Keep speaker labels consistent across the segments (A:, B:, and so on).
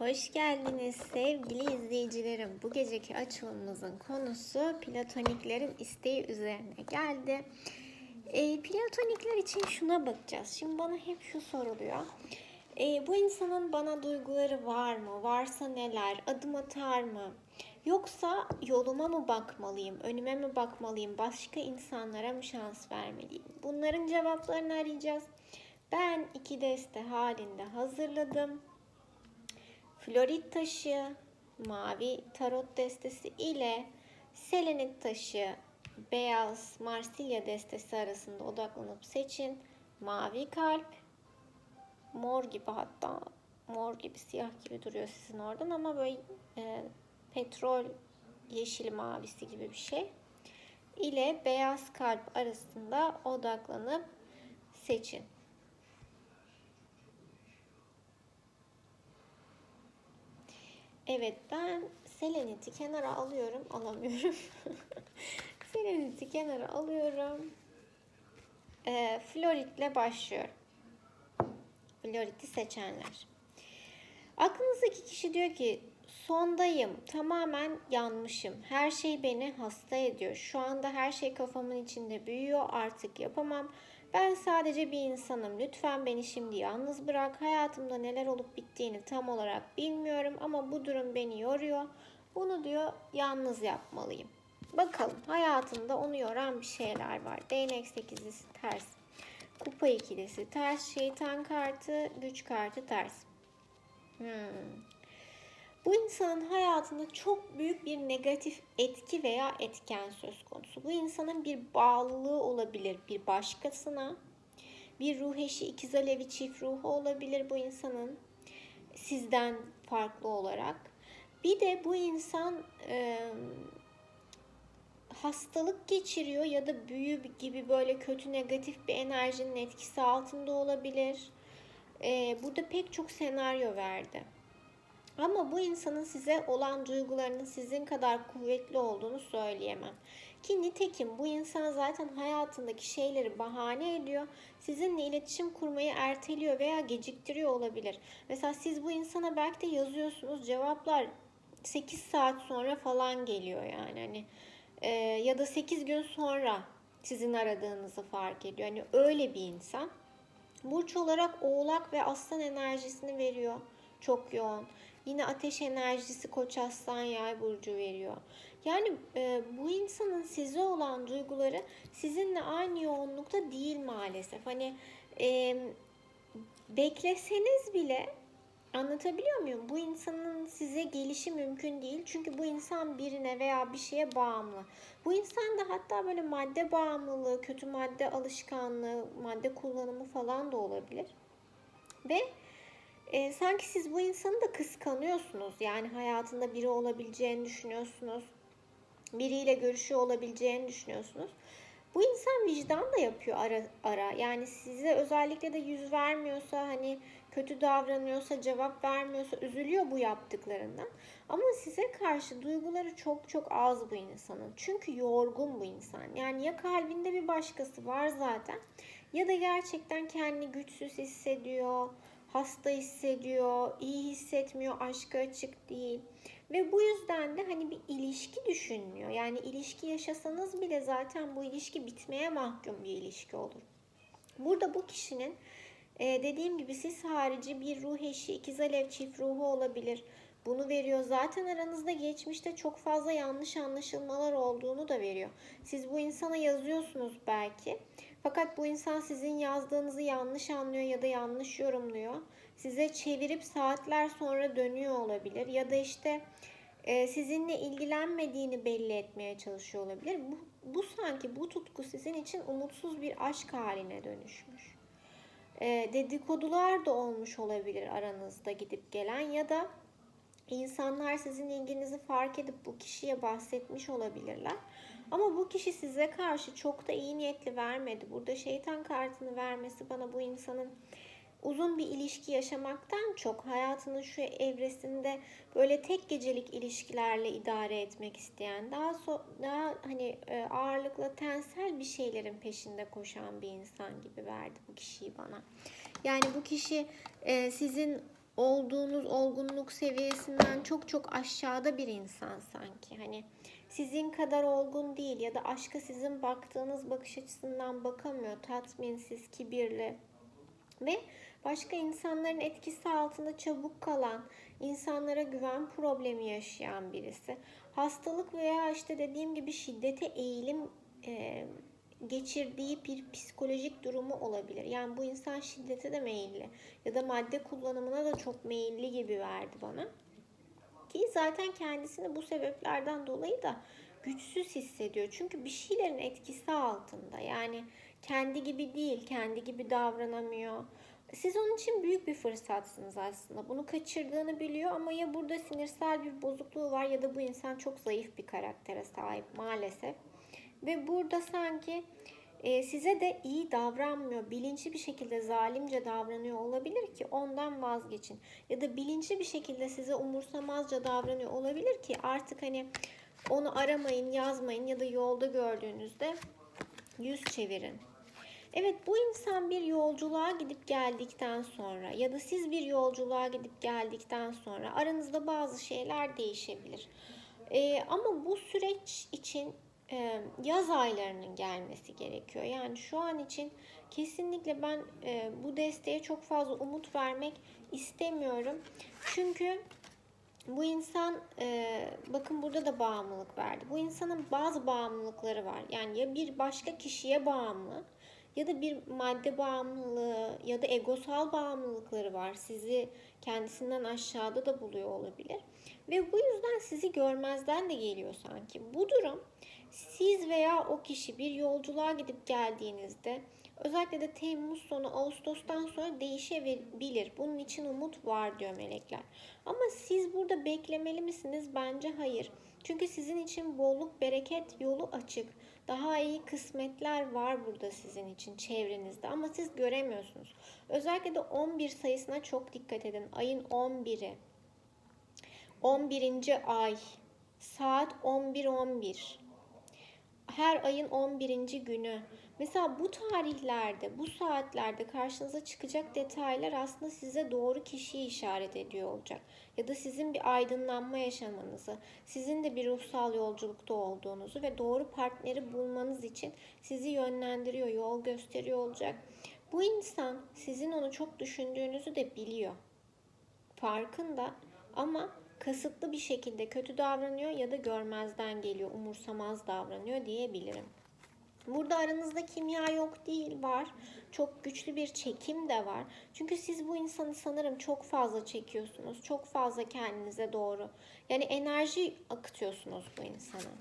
A: Hoş geldiniz sevgili izleyicilerim. Bu geceki açılımımızın konusu platoniklerin isteği üzerine geldi. E, platonikler için şuna bakacağız. Şimdi bana hep şu soruluyor. E, bu insanın bana duyguları var mı? Varsa neler? Adım atar mı? Yoksa yoluma mı bakmalıyım? Önüme mi bakmalıyım? Başka insanlara mı şans vermeliyim? Bunların cevaplarını arayacağız. Ben iki deste halinde hazırladım. Florit taşı, mavi tarot destesi ile selenit taşı, beyaz Marsilya destesi arasında odaklanıp seçin. Mavi kalp, mor gibi hatta mor gibi siyah gibi duruyor sizin oradan ama böyle e, petrol yeşil mavisi gibi bir şey ile beyaz kalp arasında odaklanıp seçin. Evet ben seleniti kenara alıyorum. Alamıyorum. seleniti kenara alıyorum. E, Florit'le başlıyorum. Florit'i seçenler. Aklınızdaki kişi diyor ki sondayım, tamamen yanmışım. Her şey beni hasta ediyor. Şu anda her şey kafamın içinde büyüyor. Artık yapamam. Ben sadece bir insanım. Lütfen beni şimdi yalnız bırak. Hayatımda neler olup bittiğini tam olarak bilmiyorum ama bu durum beni yoruyor. Bunu diyor yalnız yapmalıyım. Bakalım hayatında onu yoran bir şeyler var. Değnek sekizlisi ters. Kupa ikilisi ters. Şeytan kartı, güç kartı ters. Hmm. Bu insanın hayatında çok büyük bir negatif etki veya etken söz konusu. Bu insanın bir bağlılığı olabilir bir başkasına. Bir ruh eşi, ikiz alevi çift ruhu olabilir bu insanın sizden farklı olarak. Bir de bu insan e, hastalık geçiriyor ya da büyü gibi böyle kötü negatif bir enerjinin etkisi altında olabilir. E, burada pek çok senaryo verdi. Ama bu insanın size olan duygularının sizin kadar kuvvetli olduğunu söyleyemem. Ki nitekim bu insan zaten hayatındaki şeyleri bahane ediyor. Sizinle iletişim kurmayı erteliyor veya geciktiriyor olabilir. Mesela siz bu insana belki de yazıyorsunuz cevaplar 8 saat sonra falan geliyor yani. Hani e, ya da 8 gün sonra sizin aradığınızı fark ediyor. Hani öyle bir insan. Burç olarak oğlak ve aslan enerjisini veriyor. Çok yoğun. Yine ateş enerjisi koç aslan yay burcu veriyor. Yani e, bu insanın size olan duyguları sizinle aynı yoğunlukta değil maalesef. Hani e, bekleseniz bile anlatabiliyor muyum? Bu insanın size gelişi mümkün değil. Çünkü bu insan birine veya bir şeye bağımlı. Bu insan da hatta böyle madde bağımlılığı, kötü madde alışkanlığı, madde kullanımı falan da olabilir. Ve e, sanki siz bu insanı da kıskanıyorsunuz. Yani hayatında biri olabileceğini düşünüyorsunuz. Biriyle görüşüyor olabileceğini düşünüyorsunuz. Bu insan vicdan da yapıyor ara ara. Yani size özellikle de yüz vermiyorsa, hani kötü davranıyorsa, cevap vermiyorsa üzülüyor bu yaptıklarından. Ama size karşı duyguları çok çok az bu insanın. Çünkü yorgun bu insan. Yani ya kalbinde bir başkası var zaten ya da gerçekten kendini güçsüz hissediyor hasta hissediyor, iyi hissetmiyor, aşka açık değil. Ve bu yüzden de hani bir ilişki düşünmüyor. Yani ilişki yaşasanız bile zaten bu ilişki bitmeye mahkum bir ilişki olur. Burada bu kişinin e, dediğim gibi siz harici bir ruh eşi, ikiz alev çift ruhu olabilir. Bunu veriyor. Zaten aranızda geçmişte çok fazla yanlış anlaşılmalar olduğunu da veriyor. Siz bu insana yazıyorsunuz belki. Fakat bu insan sizin yazdığınızı yanlış anlıyor ya da yanlış yorumluyor. Size çevirip saatler sonra dönüyor olabilir. Ya da işte e, sizinle ilgilenmediğini belli etmeye çalışıyor olabilir. Bu, bu sanki bu tutku sizin için umutsuz bir aşk haline dönüşmüş. E, dedikodular da olmuş olabilir aranızda gidip gelen ya da insanlar sizin ilginizi fark edip bu kişiye bahsetmiş olabilirler. Ama bu kişi size karşı çok da iyi niyetli vermedi. Burada şeytan kartını vermesi bana bu insanın uzun bir ilişki yaşamaktan çok hayatının şu evresinde böyle tek gecelik ilişkilerle idare etmek isteyen, daha so daha hani e, ağırlıkla tensel bir şeylerin peşinde koşan bir insan gibi verdi bu kişiyi bana. Yani bu kişi e, sizin olduğunuz olgunluk seviyesinden çok çok aşağıda bir insan sanki. Hani sizin kadar olgun değil ya da aşka sizin baktığınız bakış açısından bakamıyor. Tatminsiz, kibirli ve başka insanların etkisi altında çabuk kalan, insanlara güven problemi yaşayan birisi. Hastalık veya işte dediğim gibi şiddete eğilim e, geçirdiği bir psikolojik durumu olabilir. Yani bu insan şiddete de meyilli ya da madde kullanımına da çok meyilli gibi verdi bana. Ki zaten kendisini bu sebeplerden dolayı da güçsüz hissediyor. Çünkü bir şeylerin etkisi altında. Yani kendi gibi değil, kendi gibi davranamıyor. Siz onun için büyük bir fırsatsınız aslında. Bunu kaçırdığını biliyor ama ya burada sinirsel bir bozukluğu var ya da bu insan çok zayıf bir karaktere sahip maalesef. Ve burada sanki e, size de iyi davranmıyor. Bilinçli bir şekilde zalimce davranıyor olabilir ki ondan vazgeçin. Ya da bilinçli bir şekilde size umursamazca davranıyor olabilir ki artık hani onu aramayın, yazmayın ya da yolda gördüğünüzde yüz çevirin. Evet bu insan bir yolculuğa gidip geldikten sonra ya da siz bir yolculuğa gidip geldikten sonra aranızda bazı şeyler değişebilir. Ee, ama bu süreç için yaz aylarının gelmesi gerekiyor. Yani şu an için kesinlikle ben bu desteğe çok fazla umut vermek istemiyorum. Çünkü bu insan bakın burada da bağımlılık verdi. Bu insanın bazı bağımlılıkları var. Yani ya bir başka kişiye bağımlı ya da bir madde bağımlılığı ya da egosal bağımlılıkları var. Sizi kendisinden aşağıda da buluyor olabilir. Ve bu yüzden sizi görmezden de geliyor sanki. Bu durum siz veya o kişi bir yolculuğa gidip geldiğinizde özellikle de Temmuz sonu Ağustos'tan sonra değişebilir. Bunun için umut var diyor melekler. Ama siz burada beklemeli misiniz? Bence hayır. Çünkü sizin için bolluk, bereket yolu açık. Daha iyi kısmetler var burada sizin için çevrenizde ama siz göremiyorsunuz. Özellikle de 11 sayısına çok dikkat edin. Ayın 11'i. 11. ay. Saat 11.11. 11 her ayın 11. günü. Mesela bu tarihlerde, bu saatlerde karşınıza çıkacak detaylar aslında size doğru kişiyi işaret ediyor olacak. Ya da sizin bir aydınlanma yaşamanızı, sizin de bir ruhsal yolculukta olduğunuzu ve doğru partneri bulmanız için sizi yönlendiriyor, yol gösteriyor olacak. Bu insan sizin onu çok düşündüğünüzü de biliyor. Farkında ama kasıtlı bir şekilde kötü davranıyor ya da görmezden geliyor, umursamaz davranıyor diyebilirim. Burada aranızda kimya yok değil var. Çok güçlü bir çekim de var. Çünkü siz bu insanı sanırım çok fazla çekiyorsunuz. Çok fazla kendinize doğru. Yani enerji akıtıyorsunuz bu insana.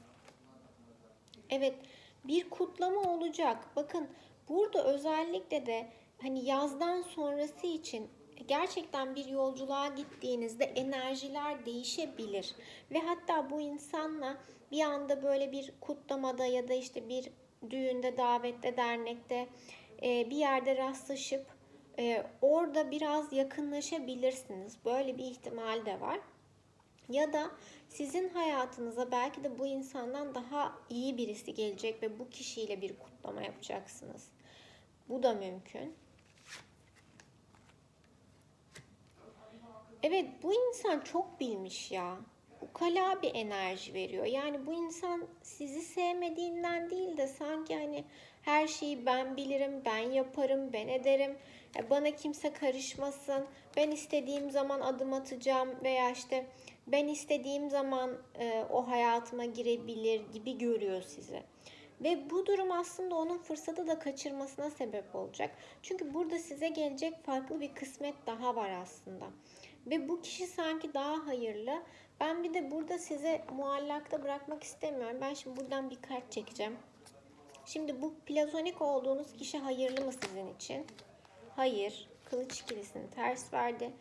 A: Evet bir kutlama olacak. Bakın burada özellikle de hani yazdan sonrası için gerçekten bir yolculuğa gittiğinizde enerjiler değişebilir. Ve hatta bu insanla bir anda böyle bir kutlamada ya da işte bir düğünde, davette, dernekte e, bir yerde rastlaşıp e, orada biraz yakınlaşabilirsiniz. Böyle bir ihtimal de var. Ya da sizin hayatınıza belki de bu insandan daha iyi birisi gelecek ve bu kişiyle bir kutlama yapacaksınız. Bu da mümkün. Evet bu insan çok bilmiş ya. Ukala bir enerji veriyor. Yani bu insan sizi sevmediğinden değil de sanki hani her şeyi ben bilirim, ben yaparım, ben ederim. Bana kimse karışmasın. Ben istediğim zaman adım atacağım veya işte ben istediğim zaman e, o hayatıma girebilir gibi görüyor sizi. Ve bu durum aslında onun fırsatı da kaçırmasına sebep olacak. Çünkü burada size gelecek farklı bir kısmet daha var aslında. Ve bu kişi sanki daha hayırlı. Ben bir de burada size muallakta bırakmak istemiyorum. Ben şimdi buradan bir kart çekeceğim. Şimdi bu platonik olduğunuz kişi hayırlı mı sizin için? Hayır. Kılıç ikilisini ters verdi.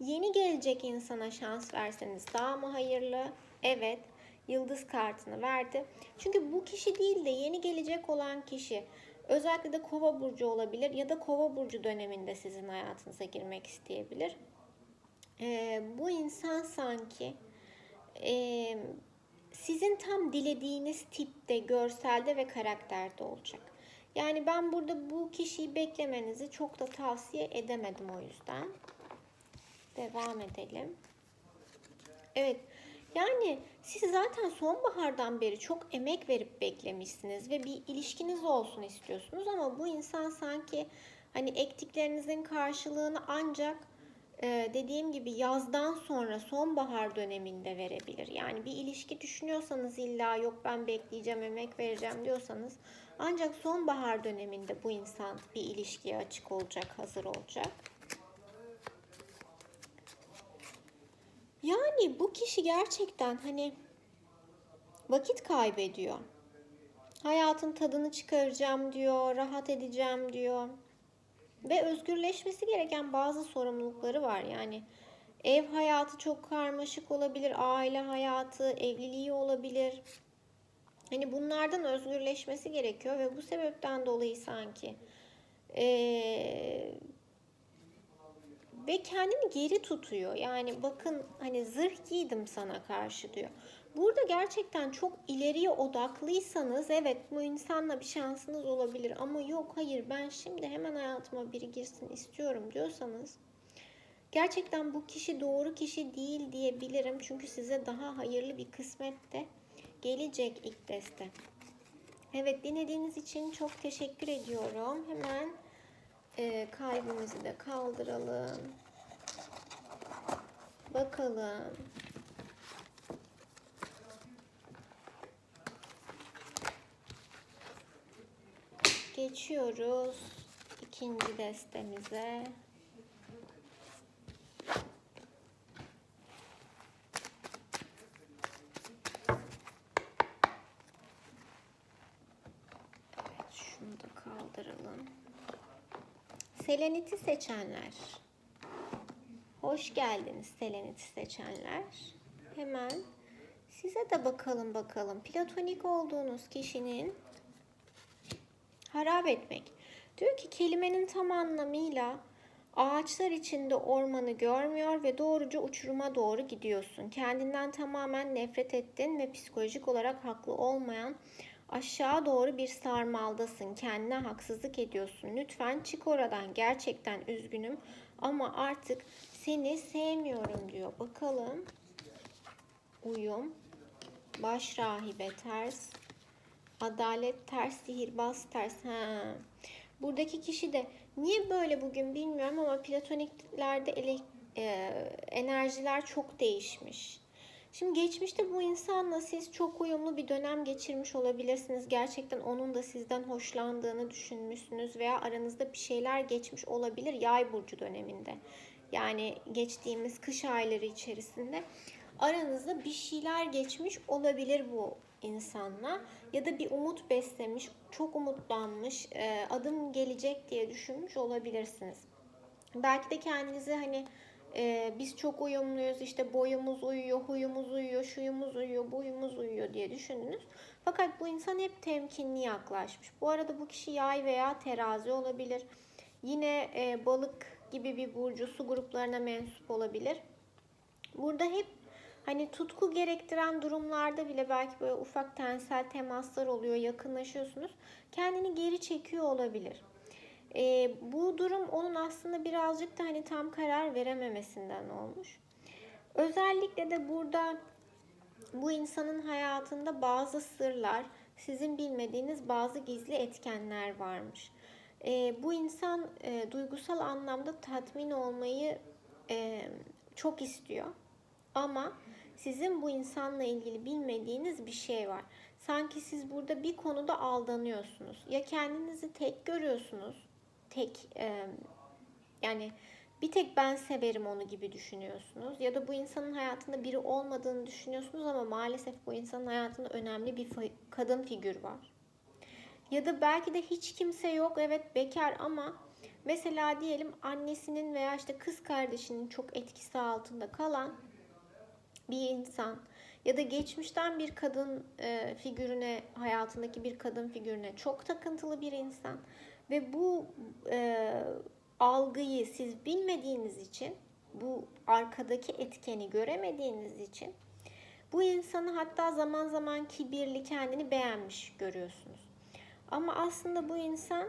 A: Yeni gelecek insana şans verseniz daha mı hayırlı? Evet. Yıldız kartını verdi. Çünkü bu kişi değil de yeni gelecek olan kişi özellikle de kova burcu olabilir ya da kova burcu döneminde sizin hayatınıza girmek isteyebilir e, bu insan sanki e, sizin tam dilediğiniz tipte, görselde ve karakterde olacak. Yani ben burada bu kişiyi beklemenizi çok da tavsiye edemedim o yüzden. Devam edelim. Evet. Yani siz zaten sonbahardan beri çok emek verip beklemişsiniz ve bir ilişkiniz olsun istiyorsunuz ama bu insan sanki hani ektiklerinizin karşılığını ancak dediğim gibi yazdan sonra sonbahar döneminde verebilir. Yani bir ilişki düşünüyorsanız illa yok ben bekleyeceğim, emek vereceğim diyorsanız ancak sonbahar döneminde bu insan bir ilişkiye açık olacak, hazır olacak. Yani bu kişi gerçekten hani vakit kaybediyor. Hayatın tadını çıkaracağım diyor, rahat edeceğim diyor. Ve özgürleşmesi gereken bazı sorumlulukları var. Yani ev hayatı çok karmaşık olabilir, aile hayatı, evliliği olabilir. Hani bunlardan özgürleşmesi gerekiyor ve bu sebepten dolayı sanki ee, ve kendini geri tutuyor. Yani bakın hani zırh giydim sana karşı diyor. Burada gerçekten çok ileriye odaklıysanız evet bu insanla bir şansınız olabilir ama yok hayır ben şimdi hemen hayatıma biri girsin istiyorum diyorsanız gerçekten bu kişi doğru kişi değil diyebilirim. Çünkü size daha hayırlı bir kısmet de gelecek ilk deste. Evet dinlediğiniz için çok teşekkür ediyorum. Hemen e, kalbimizi de kaldıralım. Bakalım. Geçiyoruz ikinci destemize. Evet, şunu da kaldıralım. Seleniti seçenler. Hoş geldiniz seleniti seçenler. Hemen size de bakalım bakalım. Platonik olduğunuz kişinin harap etmek. Diyor ki kelimenin tam anlamıyla ağaçlar içinde ormanı görmüyor ve doğruca uçuruma doğru gidiyorsun. Kendinden tamamen nefret ettin ve psikolojik olarak haklı olmayan aşağı doğru bir sarmaldasın. Kendine haksızlık ediyorsun. Lütfen çık oradan. Gerçekten üzgünüm ama artık seni sevmiyorum diyor. Bakalım. Uyum. Baş rahibe ters. Adalet ters, sihirbaz ters. Ha. Buradaki kişi de niye böyle bugün bilmiyorum ama platoniklerde ele, e, enerjiler çok değişmiş. Şimdi geçmişte bu insanla siz çok uyumlu bir dönem geçirmiş olabilirsiniz. Gerçekten onun da sizden hoşlandığını düşünmüşsünüz veya aranızda bir şeyler geçmiş olabilir yay burcu döneminde. Yani geçtiğimiz kış ayları içerisinde aranızda bir şeyler geçmiş olabilir bu insanla ya da bir umut beslemiş, çok umutlanmış, e, adım gelecek diye düşünmüş olabilirsiniz. Belki de kendinizi hani e, biz çok uyumluyuz, işte boyumuz uyuyor, huyumuz uyuyor, şuyumuz uyuyor, buyumuz uyuyor diye düşündünüz. Fakat bu insan hep temkinli yaklaşmış. Bu arada bu kişi yay veya terazi olabilir. Yine e, balık gibi bir burcu, su gruplarına mensup olabilir. Burada hep Hani tutku gerektiren durumlarda bile belki böyle ufak tensel temaslar oluyor, yakınlaşıyorsunuz. Kendini geri çekiyor olabilir. E, bu durum onun aslında birazcık da hani tam karar verememesinden olmuş. Özellikle de burada bu insanın hayatında bazı sırlar, sizin bilmediğiniz bazı gizli etkenler varmış. E, bu insan e, duygusal anlamda tatmin olmayı e, çok istiyor. Ama sizin bu insanla ilgili bilmediğiniz bir şey var. Sanki siz burada bir konuda aldanıyorsunuz. Ya kendinizi tek görüyorsunuz. Tek e, yani bir tek ben severim onu gibi düşünüyorsunuz. Ya da bu insanın hayatında biri olmadığını düşünüyorsunuz ama maalesef bu insanın hayatında önemli bir kadın figür var. Ya da belki de hiç kimse yok. Evet bekar ama mesela diyelim annesinin veya işte kız kardeşinin çok etkisi altında kalan bir insan ya da geçmişten bir kadın e, figürüne, hayatındaki bir kadın figürüne çok takıntılı bir insan ve bu e, algıyı siz bilmediğiniz için, bu arkadaki etkeni göremediğiniz için bu insanı hatta zaman zaman kibirli, kendini beğenmiş görüyorsunuz. Ama aslında bu insan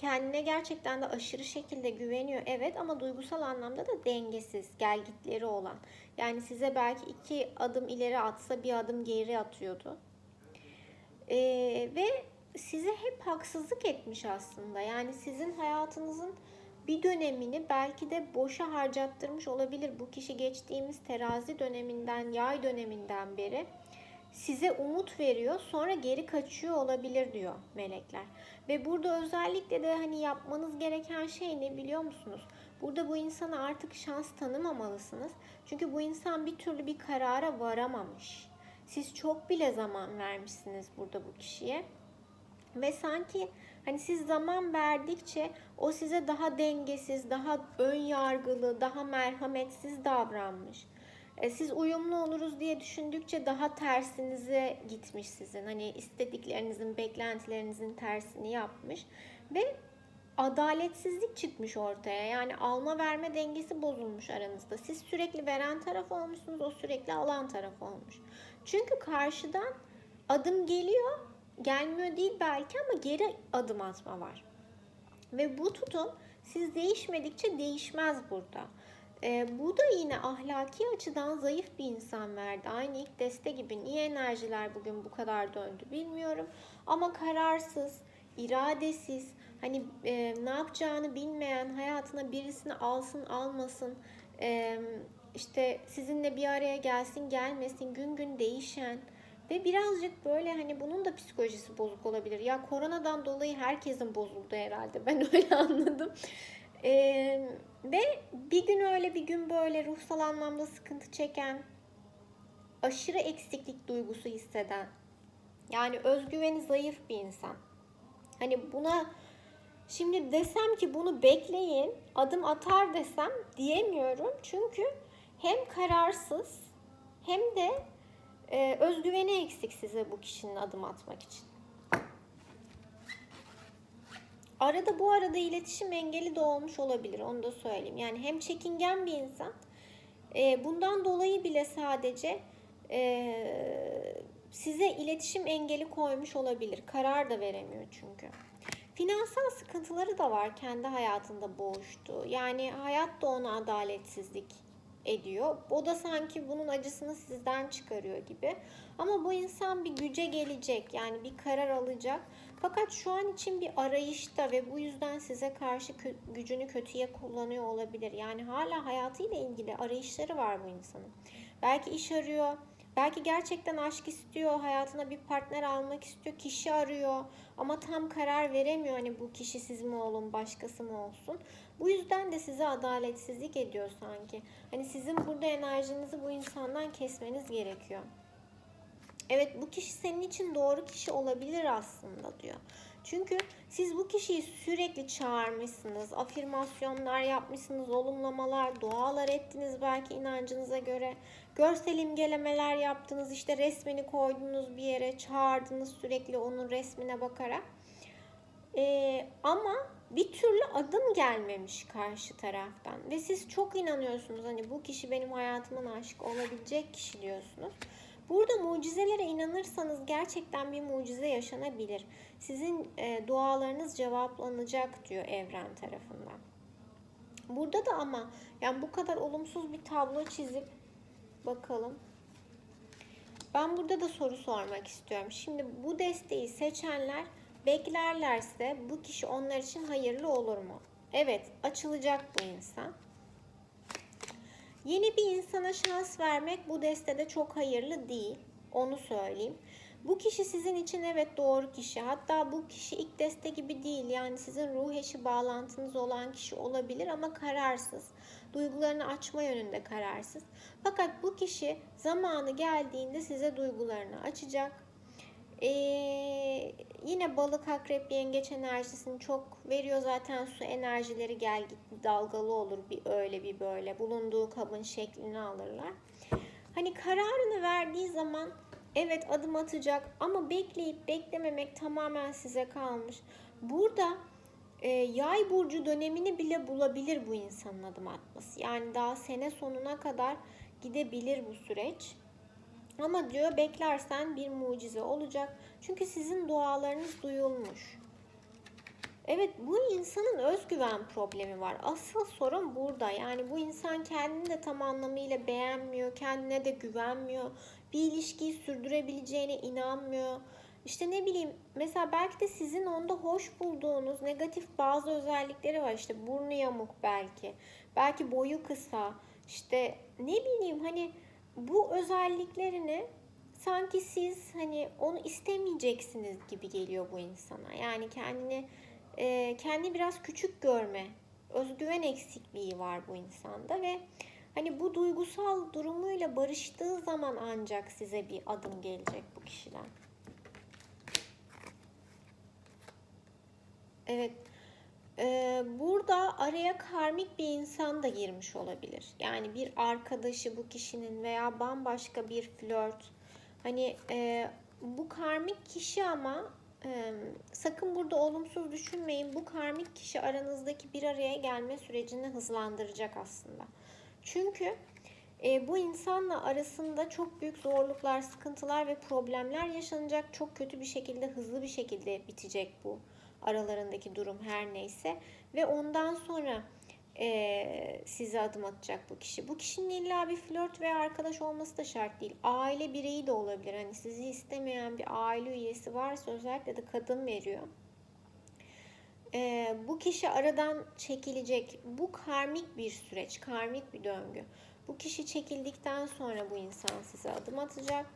A: kendine gerçekten de aşırı şekilde güveniyor evet ama duygusal anlamda da dengesiz, gelgitleri olan. Yani size belki iki adım ileri atsa bir adım geri atıyordu. Ee, ve size hep haksızlık etmiş aslında. Yani sizin hayatınızın bir dönemini belki de boşa harcattırmış olabilir. Bu kişi geçtiğimiz terazi döneminden, yay döneminden beri size umut veriyor sonra geri kaçıyor olabilir diyor melekler. Ve burada özellikle de hani yapmanız gereken şey ne biliyor musunuz? Burada bu insana artık şans tanımamalısınız. Çünkü bu insan bir türlü bir karara varamamış. Siz çok bile zaman vermişsiniz burada bu kişiye. Ve sanki hani siz zaman verdikçe o size daha dengesiz, daha ön yargılı, daha merhametsiz davranmış. E, siz uyumlu oluruz diye düşündükçe daha tersinize gitmiş sizin. Hani istediklerinizin, beklentilerinizin tersini yapmış ve adaletsizlik çıkmış ortaya. Yani alma verme dengesi bozulmuş aranızda. Siz sürekli veren taraf olmuşsunuz, o sürekli alan taraf olmuş. Çünkü karşıdan adım geliyor, gelmiyor değil belki ama geri adım atma var. Ve bu tutum siz değişmedikçe değişmez burada. E, bu da yine ahlaki açıdan zayıf bir insan verdi. Aynı ilk deste gibi. Niye enerjiler bugün bu kadar döndü bilmiyorum. Ama kararsız, iradesiz, hani e, ne yapacağını bilmeyen, hayatına birisini alsın almasın, e, işte sizinle bir araya gelsin gelmesin, gün gün değişen ve birazcık böyle hani bunun da psikolojisi bozuk olabilir. Ya koronadan dolayı herkesin bozuldu herhalde. Ben öyle anladım. Ee, ve bir gün öyle bir gün böyle ruhsal anlamda sıkıntı çeken, aşırı eksiklik duygusu hisseden, yani özgüveni zayıf bir insan. Hani buna şimdi desem ki bunu bekleyin, adım atar desem diyemiyorum. Çünkü hem kararsız hem de e, özgüveni eksik size bu kişinin adım atmak için. Arada bu arada iletişim engeli de olmuş olabilir onu da söyleyeyim. Yani hem çekingen bir insan e, bundan dolayı bile sadece e, size iletişim engeli koymuş olabilir. Karar da veremiyor çünkü. Finansal sıkıntıları da var kendi hayatında boğuştu. Yani hayat da ona adaletsizlik ediyor. O da sanki bunun acısını sizden çıkarıyor gibi. Ama bu insan bir güce gelecek. Yani bir karar alacak. Fakat şu an için bir arayışta ve bu yüzden size karşı gücünü kötüye kullanıyor olabilir. Yani hala hayatıyla ilgili arayışları var bu insanın. Belki iş arıyor, belki gerçekten aşk istiyor, hayatına bir partner almak istiyor, kişi arıyor ama tam karar veremiyor hani bu kişi siz mi olun, başkası mı olsun. Bu yüzden de size adaletsizlik ediyor sanki. Hani sizin burada enerjinizi bu insandan kesmeniz gerekiyor. Evet bu kişi senin için doğru kişi olabilir aslında diyor. Çünkü siz bu kişiyi sürekli çağırmışsınız, afirmasyonlar yapmışsınız, olumlamalar, dualar ettiniz belki inancınıza göre. Görsel imgelemeler yaptınız, işte resmini koydunuz bir yere, çağırdınız sürekli onun resmine bakarak. Ee, ama bir türlü adım gelmemiş karşı taraftan ve siz çok inanıyorsunuz hani bu kişi benim hayatımın aşkı olabilecek kişi diyorsunuz. Burada mucizelere inanırsanız gerçekten bir mucize yaşanabilir. Sizin e, dualarınız cevaplanacak diyor evren tarafından. Burada da ama yani bu kadar olumsuz bir tablo çizip bakalım. Ben burada da soru sormak istiyorum. Şimdi bu desteği seçenler beklerlerse bu kişi onlar için hayırlı olur mu? Evet, açılacak bu insan. Yeni bir insana şans vermek bu destede çok hayırlı değil. Onu söyleyeyim. Bu kişi sizin için evet doğru kişi. Hatta bu kişi ilk deste gibi değil. Yani sizin ruh eşi bağlantınız olan kişi olabilir ama kararsız. Duygularını açma yönünde kararsız. Fakat bu kişi zamanı geldiğinde size duygularını açacak. Ee, yine balık, akrep, yengeç enerjisini çok veriyor zaten su enerjileri gel git dalgalı olur bir öyle bir böyle bulunduğu kabın şeklini alırlar. Hani kararını verdiği zaman evet adım atacak ama bekleyip beklememek tamamen size kalmış. Burada e, yay burcu dönemini bile bulabilir bu insanın adım atması. Yani daha sene sonuna kadar gidebilir bu süreç. Ama diyor beklersen bir mucize olacak. Çünkü sizin dualarınız duyulmuş. Evet bu insanın özgüven problemi var. Asıl sorun burada. Yani bu insan kendini de tam anlamıyla beğenmiyor, kendine de güvenmiyor. Bir ilişkiyi sürdürebileceğine inanmıyor. İşte ne bileyim mesela belki de sizin onda hoş bulduğunuz negatif bazı özellikleri var. İşte burnu yamuk belki. Belki boyu kısa. İşte ne bileyim hani bu özelliklerini sanki siz hani onu istemeyeceksiniz gibi geliyor bu insana. Yani kendini e, kendi biraz küçük görme, özgüven eksikliği var bu insanda ve hani bu duygusal durumuyla barıştığı zaman ancak size bir adım gelecek bu kişiden. Evet. Burada araya karmik bir insan da girmiş olabilir. Yani bir arkadaşı bu kişinin veya bambaşka bir flört. Hani bu karmik kişi ama sakın burada olumsuz düşünmeyin. Bu karmik kişi aranızdaki bir araya gelme sürecini hızlandıracak aslında. Çünkü e, bu insanla arasında çok büyük zorluklar, sıkıntılar ve problemler yaşanacak. Çok kötü bir şekilde, hızlı bir şekilde bitecek bu aralarındaki durum her neyse. Ve ondan sonra e, size adım atacak bu kişi. Bu kişinin illa bir flört veya arkadaş olması da şart değil. Aile bireyi de olabilir. Hani sizi istemeyen bir aile üyesi varsa özellikle de kadın veriyor. E, bu kişi aradan çekilecek. Bu karmik bir süreç, karmik bir döngü. Bu kişi çekildikten sonra bu insan size adım atacak.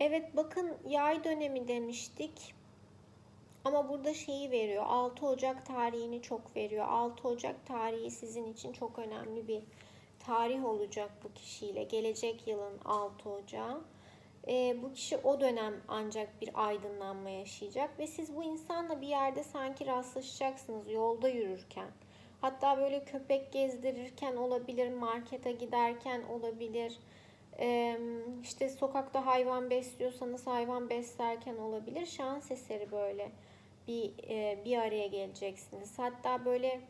A: Evet bakın yay dönemi demiştik. Ama burada şeyi veriyor. 6 Ocak tarihini çok veriyor. 6 Ocak tarihi sizin için çok önemli bir tarih olacak bu kişiyle. Gelecek yılın 6 Ocağı. E, bu kişi o dönem ancak bir aydınlanma yaşayacak ve siz bu insanla bir yerde sanki rastlaşacaksınız yolda yürürken. Hatta böyle köpek gezdirirken olabilir, markete giderken olabilir. Ee, işte sokakta hayvan besliyorsanız hayvan beslerken olabilir. Şans eseri böyle bir e, bir araya geleceksiniz. Hatta böyle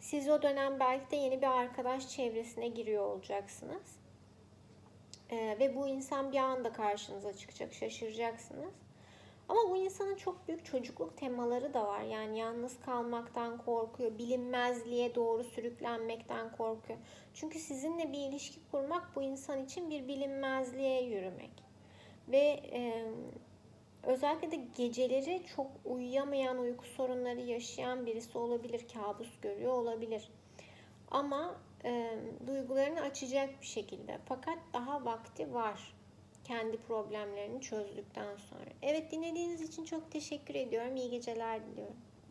A: siz o dönem belki de yeni bir arkadaş çevresine giriyor olacaksınız. Ee, ve bu insan bir anda karşınıza çıkacak, şaşıracaksınız. Ama bu insanın çok büyük çocukluk temaları da var. Yani yalnız kalmaktan korkuyor, bilinmezliğe doğru sürüklenmekten korkuyor. Çünkü sizinle bir ilişki kurmak bu insan için bir bilinmezliğe yürümek. Ve e, özellikle de geceleri çok uyuyamayan, uyku sorunları yaşayan birisi olabilir, kabus görüyor olabilir. Ama e, duygularını açacak bir şekilde. Fakat daha vakti var kendi problemlerini çözdükten sonra. Evet dinlediğiniz için çok teşekkür ediyorum. İyi geceler diliyorum.